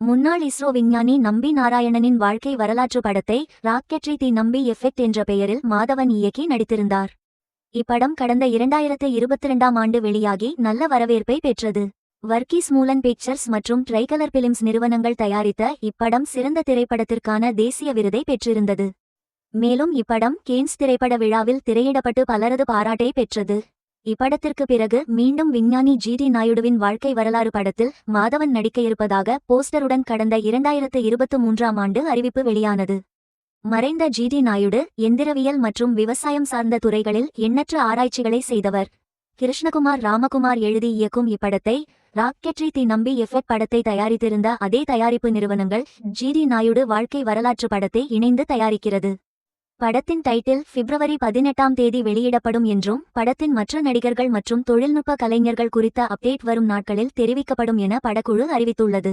முன்னாள் இஸ்ரோ விஞ்ஞானி நம்பி நாராயணனின் வாழ்க்கை வரலாற்று படத்தை ராக்கெட்ரி தி நம்பி எஃபெக்ட் என்ற பெயரில் மாதவன் இயக்கி நடித்திருந்தார். இப்படம் கடந்த இரண்டாயிரத்து இருபத்திரண்டாம் ஆண்டு வெளியாகி நல்ல வரவேற்பை பெற்றது. வர்க்கீஸ் மூலன் பிக்சர்ஸ் மற்றும் ட்ரைகலர் பிலிம்ஸ் நிறுவனங்கள் தயாரித்த இப்படம் சிறந்த திரைப்படத்திற்கான தேசிய விருதை பெற்றிருந்தது. மேலும் இப்படம் கேன்ஸ் திரைப்பட விழாவில் திரையிடப்பட்டு பலரது பாராட்டை பெற்றது. இப்படத்திற்கு பிறகு மீண்டும் விஞ்ஞானி ஜி டி நாயுடுவின் வாழ்க்கை வரலாறு படத்தில் மாதவன் நடிக்க இருப்பதாக போஸ்டருடன் கடந்த இரண்டாயிரத்து இருபத்து மூன்றாம் ஆண்டு அறிவிப்பு வெளியானது. மறைந்த ஜி டி நாயுடு எந்திரவியல் மற்றும் விவசாயம் சார்ந்த துறைகளில் எண்ணற்ற ஆராய்ச்சிகளை செய்தவர். கிருஷ்ணகுமார் ராமகுமார் எழுதி இயக்கும் இப்படத்தை ராக்கெட்ரி தி நம்பி எஃபெக்ட் படத்தை தயாரித்திருந்த அதே தயாரிப்பு நிறுவனங்கள் ஜி டி நாயுடு வாழ்க்கை வரலாற்று படத்தை இணைந்து தயாரிக்கிறது. படத்தின் டைட்டில் பிப்ரவரி பதினெட்டாம் தேதி வெளியிடப்படும் என்றும் படத்தின் மற்ற நடிகர்கள் மற்றும் தொழில்நுட்ப கலைஞர்கள் குறித்த அப்டேட் வரும் நாட்களில் தெரிவிக்கப்படும் என படக்குழு அறிவித்துள்ளது.